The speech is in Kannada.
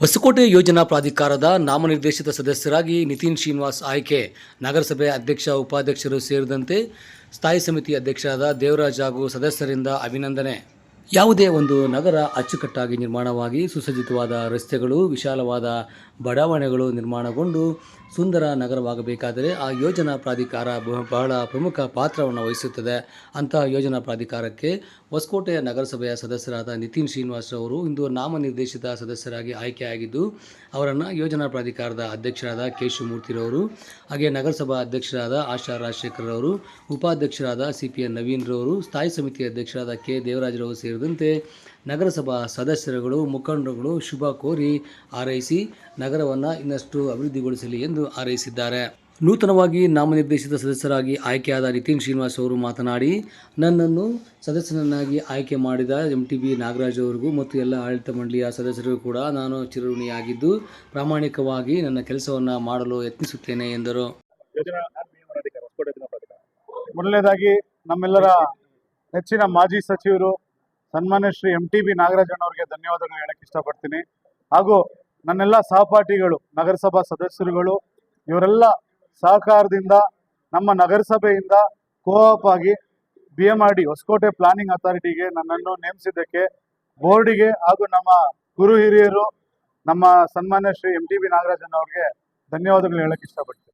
ಹೊಸಕೋಟೆ ಯೋಜನಾ ಪ್ರಾಧಿಕಾರದ ನಾಮನಿರ್ದೇಶಿತ ಸದಸ್ಯರಾಗಿ ನಿತಿನ್ ಶ್ರೀನಿವಾಸ್ ಆಯ್ಕೆ. ನಗರಸಭೆ ಅಧ್ಯಕ್ಷ, ಉಪಾಧ್ಯಕ್ಷರು ಸೇರಿದಂತೆ ಸ್ಥಾಯಿ ಸಮಿತಿ ಅಧ್ಯಕ್ಷರಾದ ದೇವರಾಜ್ ಹಾಗೂ ಸದಸ್ಯರಿಂದ ಅಭಿನಂದನೆ. ಯಾವುದೇ ಒಂದು ನಗರ ಅಚ್ಚುಕಟ್ಟಾಗಿ ನಿರ್ಮಾಣವಾಗಿ ಸುಸಜ್ಜಿತವಾದ ರಸ್ತೆಗಳು, ವಿಶಾಲವಾದ ಬಡಾವಣೆಗಳು ನಿರ್ಮಾಣಗೊಂಡು ಸುಂದರ ನಗರವಾಗಬೇಕಾದರೆ ಆ ಯೋಜನಾ ಪ್ರಾಧಿಕಾರ ಬಹ- ಬಹಳ ಪ್ರಮುಖ ಪಾತ್ರವನ್ನು ವಹಿಸುತ್ತದೆ. ಅಂತಹ ಯೋಜನಾ ಪ್ರಾಧಿಕಾರಕ್ಕೆ ಹೊಸಕೋಟೆಯ ನಗರಸಭೆಯ ಸದಸ್ಯರಾದ ನಿತಿನ್ ಶ್ರೀನಿವಾಸ್ ಅವರು ಇಂದು ನಾಮನಿರ್ದೇಶಿತ ಸದಸ್ಯರಾಗಿ ಆಯ್ಕೆಯಾಗಿದ್ದು, ಅವರನ್ನು ಯೋಜನಾ ಪ್ರಾಧಿಕಾರದ ಅಧ್ಯಕ್ಷರಾದ ಕೆ ಶಿವಮೂರ್ತಿರವರು ಹಾಗೆ ನಗರಸಭಾ ಅಧ್ಯಕ್ಷರಾದ ಆಶಾ ರಾಜಶೇಖರ್ ಅವರು ಉಪಾಧ್ಯಕ್ಷರಾದ ಸಿ ಪಿ ಎನ್ ನವೀನ್ರವರು ಸ್ಥಾಯಿ ಸಮಿತಿ ಅಧ್ಯಕ್ಷರಾದ ಕೆ. ದೇವರಾಜರವರು ಸೇರಿದಂತೆ ನಗರಸಭಾ ಸದಸ್ಯರುಗಳು, ಮುಖಂಡರುಗಳು ಶುಭ ಕೋರಿ ಹಾರೈಸಿ ನಗರವನ್ನು ಇನ್ನಷ್ಟು ಅಭಿವೃದ್ಧಿಗೊಳಿಸಲಿ ಎಂದು ಹಾರೈಸಿದ್ದಾರೆ. ನೂತನವಾಗಿ ನಾಮನಿರ್ದೇಶಿತ ಸದಸ್ಯರಾಗಿ ಆಯ್ಕೆಯಾದ ನಿತಿನ್ ಶ್ರೀನಿವಾಸ್ ಅವರು ಮಾತನಾಡಿ, ನನ್ನನ್ನು ಸದಸ್ಯನನ್ನಾಗಿ ಆಯ್ಕೆ ಮಾಡಿದ ಎಂ ಟಿ ಬಿ ನಾಗರಾಜ್ ಅವರಿಗೂ ಮತ್ತು ಎಲ್ಲ ಆಡಳಿತ ಮಂಡಳಿಯ ಸದಸ್ಯರಿಗೂ ಕೂಡ ನಾನು ಚಿರಋಣಿಯಾಗಿದ್ದು, ಪ್ರಾಮಾಣಿಕವಾಗಿ ನನ್ನ ಕೆಲಸವನ್ನು ಮಾಡಲು ಯತ್ನಿಸುತ್ತೇನೆ ಎಂದರು. ಮೊದಲನೇದಾಗಿ ನಮ್ಮೆಲ್ಲರ ನೆಚ್ಚಿನ ಮಾಜಿ ಸಚಿವರು ಸನ್ಮಾನ್ಯ ಶ್ರೀ ಎಂ ಟಿ ಬಿ ನಾಗರಾಜಣ್ಣವರಿಗೆ ಧನ್ಯವಾದಗಳು ಹೇಳಕ್ಕೆ ಇಷ್ಟಪಡ್ತೀನಿ. ಹಾಗೂ ನನ್ನೆಲ್ಲ ಸಹಪಾಠಿಗಳು, ನಗರಸಭಾ ಸದಸ್ಯರುಗಳು, ಇವರೆಲ್ಲ ಸಹಕಾರದಿಂದ, ನಮ್ಮ ನಗರಸಭೆಯಿಂದ ಕೋಆಪ್ ಆಗಿ B M R D Hoskote planning ಅಥಾರಿಟಿಗೆ ನನ್ನನ್ನು ನೇಮಿಸಿದ್ದಕ್ಕೆ, ಬೋರ್ಡಿಗೆ ಹಾಗೂ ನಮ್ಮ ಗುರು ಹಿರಿಯರು, ನಮ್ಮ ಸನ್ಮಾನ್ಯ Shri M T B Nagarajan ಅವ್ರಿಗೆ ಧನ್ಯವಾದಗಳು ಹೇಳಕ್ಕೆ ಇಷ್ಟಪಡ್ತೀನಿ.